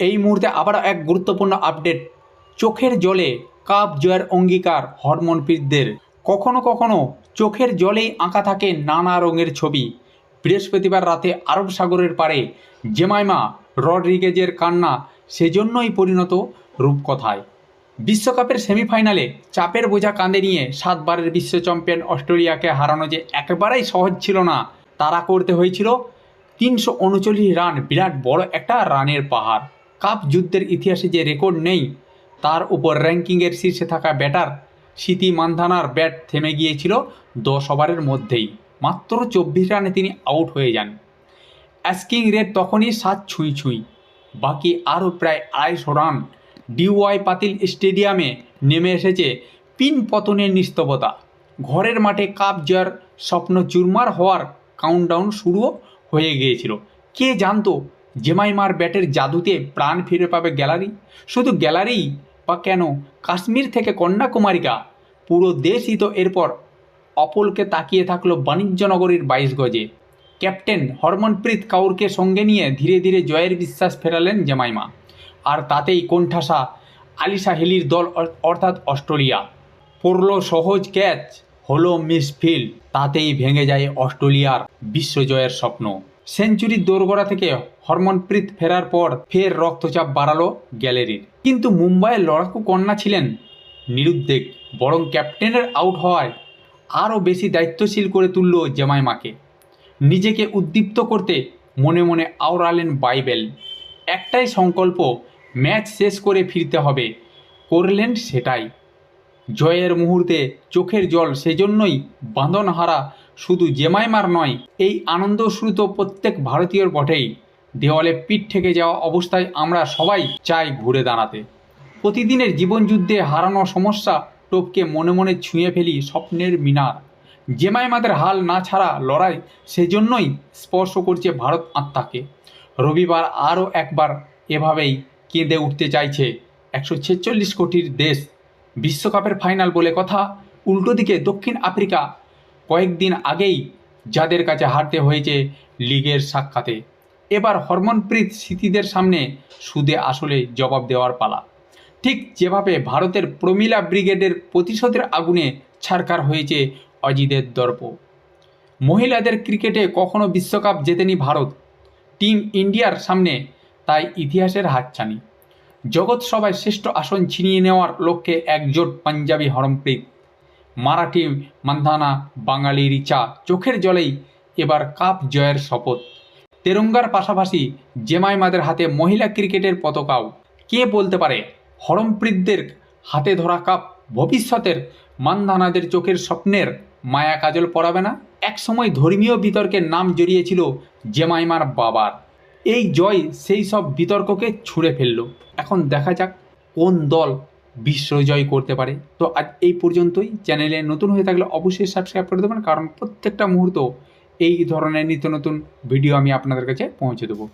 এই মুহূর্তে আবার এক গুরুত্বপূর্ণ আপডেট। চোখের জলে কাপ জয়ের অঙ্গীকার হরমনপ্রীতদের কখনো কখনো চোখের জলেই আঁকা থাকে নানা রঙের ছবি। বৃহস্পতিবার রাতে আরব সাগরের পারে জেমাইমা রডরিগেজের কান্না সেজন্যই পরিণত রূপকথায়। বিশ্বকাপের সেমিফাইনালে চাপের বোঝা কাঁধে নিয়ে সাতবারের বিশ্ব চ্যাম্পিয়ন অস্ট্রেলিয়াকে হারানো যে একেবারেই সহজ ছিল না, তারা করতে হয়েছিল তিনশো উনচল্লিশ রান, বিরাট বড় একটা রানের পাহাড়। কাপ যুদ্ধের ইতিহাসে যে রেকর্ড নেই, তার উপর র্যাঙ্কিংয়ের শীর্ষে থাকা ব্যাটার স্মৃতি মান্ধানার ব্যাট থেমে গিয়েছিল দশ ওভারের মধ্যেই। মাত্র চব্বিশ রানে তিনি আউট হয়ে যান। অ্যাস্কিং রেট তখনই সাত ছুঁই ছুঁই। বাকি আরও প্রায় আড়াইশো রান ডিওয়াই পাতিল স্টেডিয়ামে নেমে এসেছে পিন পতনের নিস্তবতা ঘরের মাঠে কাপ জয়ের স্বপ্ন চুরমার হওয়ার কাউন্টডাউন শুরুও হয়ে গিয়েছিল। কে জানতো জেমাইমার ব্যাটের জাদুতে প্রাণ ফিরে পাবে গ্যালারি? শুধু গ্যালারি বা কেন? কাশ্মীর থেকে কন্যাকুমারিকা পুরো দেশই তো এরপর। অপলকে তাকিয়ে থাকল বাণিজ্যনগরীর বাইশ গজে। ক্যাপ্টেন হরমনপ্রীত কাউরকে সঙ্গে নিয়ে ধীরে ধীরে জয়ের বিশ্বাস ফেরালেন জেমাইমা। আর তাতেই কোণঠাসা আলিশা হেলির দল অর্থাৎ অস্ট্রেলিয়া। পড়ল সহজ ক্যাচ, হলো মিসফিল্ড তাতেই ভেঙে যায় অস্ট্রেলিয়ার বিশ্বজয়ের স্বপ্ন। সেঞ্চুরির দোরগোড়া থেকে হরমনপ্রীত ফেরার পর ফের রক্তচাপ বাড়ালো গ্যালারির। কিন্তু মুম্বাইয়ের লড়াকু কন্যা ছিলেন নিরুদ্বেগ, বরং ক্যাপ্টেনের আউট হওয়ায় আরও বেশি দায়িত্বশীল করে তুলল জেমাইমাকে। নিজেকে উদ্দীপ্ত করতে মনে মনে আওড়ালেন বাইবেল। একটাই সংকল্প, ম্যাচ শেষ করে ফিরতে হবে। করলেন সেটাই। জয়ের মুহূর্তে চোখের জল সেজন্যই বাঁধনহারা শুধু জেমাইমার নয়, এই আনন্দ আনন্দশ্রুত প্রত্যেক ভারতীয়র বটেই। দেওয়ালে পিঠ থেকে যাওয়া অবস্থায় আমরা সবাই চাই ঘুরে দাঁড়াতে। প্রতিদিনের জীবনযুদ্ধে হারানো সমস্যা টোপকে মনে মনে ছুঁয়ে ফেলি স্বপ্নের মিনার। জেমাইমাদের হাল না ছাড়া লড়াই সেজন্যই স্পর্শ করছে ভারত আত্মাকে। রবিবার আরও একবার এভাবেই কেঁদে উঠতে চাইছে একশো ছেচল্লিশ কোটির দেশ। বিশ্বকাপের ফাইনাল বলে কথা, উল্টো দিকে দক্ষিণ আফ্রিকা কয়েকদিন আগেই যাদের কাছে হারতে হয়েছে লিগের সাক্ষাতে। এবার হরমনপ্রীত স্মৃতিদের সামনে সুদে আসলে জবাব দেওয়ার পালা। ঠিক যেভাবে ভারতের প্রমিলা ব্রিগেডের প্রতিশোধের আগুনে ছারকার হয়েছে অজিতের দর্প। মহিলাদের ক্রিকেটে কখনো বিশ্বকাপ জেতেনি ভারত। টিম ইন্ডিয়ার সামনে তাই ইতিহাসের হাতছানি। জগৎ সবাই শ্রেষ্ঠ আসন ছিনিয়ে নেওয়ার লক্ষ্যে একজোট পাঞ্জাবি হরমপ্রীত। মারাঠি মান্ধানা বাঙালি রিচা চোখের জলেই এবার কাপ জয়ের শপথ। তেরঙ্গার পাশাপাশি জেমাইমাদের হাতে মহিলা ক্রিকেটের পতাকাও। কে বলতে পারে হরমপ্রীতদের হাতে ধরা কাপ? ভবিষ্যতের মানধানাদের চোখের স্বপ্নের মায়া কাজল পড়াবে না? একসময় ধর্মীয় বিতর্কের নাম জড়িয়েছিল জেমাইমার বাবার। এই জয় সেই সব বিতর্ককে ছুঁড়ে ফেলল। এখন দেখা যাক কোন দল বিশ্বজয় করতে পারে। তো আজ এই পর্যন্তই। চ্যানেলে নতুন হয়ে থাকলে অবশ্যই সাবস্ক্রাইব করে দেবেন। কারণ প্রত্যেকটা মুহূর্ত এই ধরনের নিত্য নতুন ভিডিও আমি আপনাদের কাছে পৌঁছে দেবো।